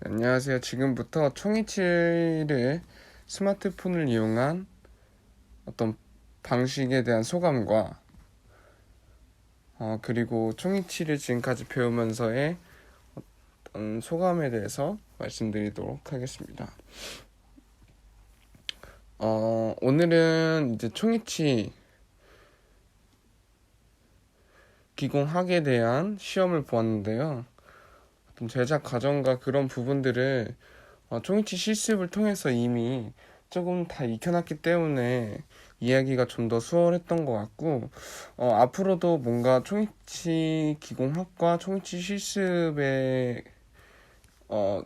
네, 안녕하세요. 지금부터 총이치를 스마트폰을 이용한 어떤 방식에 대한 소감과 어, 그리고 총이치를 지금까지 배우면서의 어떤 소감에 대해서 말씀드리도록 하겠습니다. 어, 오늘은 이제 총이치 기공학에 대한 시험을 보았는데요. 어떤 제작 과정과 그런 부분들을 어, 총이치 실습을 통해서 이미 조금 다 익혀놨기 때문에 이야기가 좀 더 수월했던 것 같고 어, 앞으로도 뭔가 총이치 기공학과 총이치 실습의 어,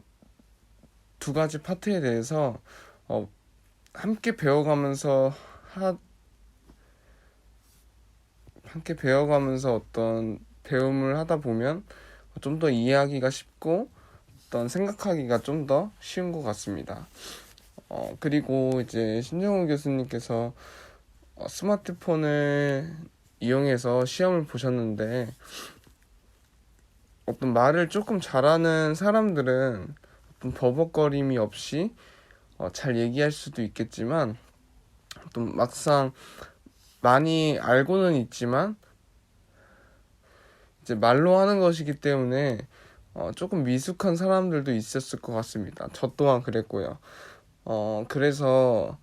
두 가지 파트에 대해서 어, 함께 배워가면서 하, 함께 배워가면서 어떤 배움을 하다 보면 좀 더 이해하기가 쉽고 어떤 생각하기가 좀 더 쉬운 것 같습니다. 어, 그리고 이제 신정우 교수님께서 어, 스마트폰을 이용해서 시험을 보셨는데 어떤 말을 조금 잘하는 사람들은 어떤 버벅거림이 없이 어, 잘 얘기할 수도 있겠지만 또 막상 많이 알고는 있지만 이제 말로 하는 것이기 때문에 어, 조금 미숙한 사람들도 있었을 것 같습니다. 저 또한 그랬고요. 어, 그래서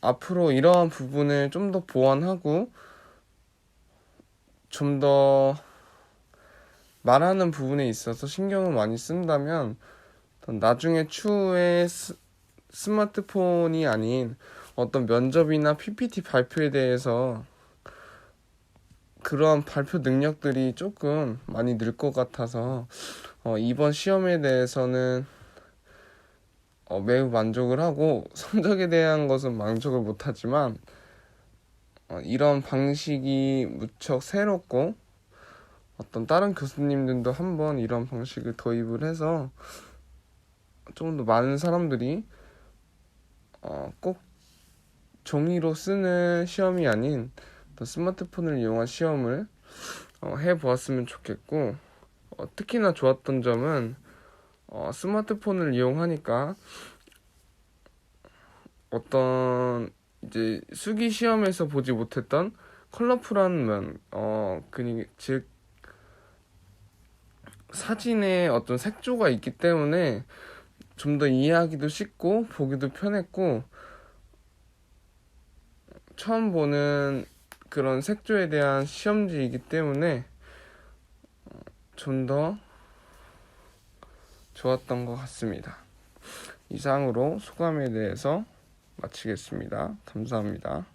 앞으로 이러한 부분을 좀 더 보완하고 좀 더 말하는 부분에 있어서 신경을 많이 쓴다면 나중에 추후에 스, 스마트폰이 아닌 어떤 면접이나 PPT 발표에 대해서 그러한 발표 능력들이 조금 많이 늘 것 같아서 어, 이번 시험에 대해서는 어, 매우 만족을 하고 성적에 대한 것은 만족을 못하지만 어, 이런 방식이 무척 새롭고 어떤 다른 교수님들도 한번 이런 방식을 도입을 해서 좀 더 많은 사람들이 어, 꼭 종이로 쓰는 시험이 아닌 또 스마트폰을 이용한 시험을 어, 해보았으면 좋겠고 어, 특히나 좋았던 점은 어, 스마트폰을 이용하니까 어떤 이제 수기 시험에서 보지 못했던 컬러풀한 면, 어, 그니 즉 사진에 어떤 색조가 있기 때문에 좀 더 이해하기도 쉽고 보기도 편했고 처음 보는 그런 색조에 대한 시험지이기 때문에 좀 더 좋았던 것 같습니다. 이상으로 소감에 대해서 마치겠습니다. 감사합니다.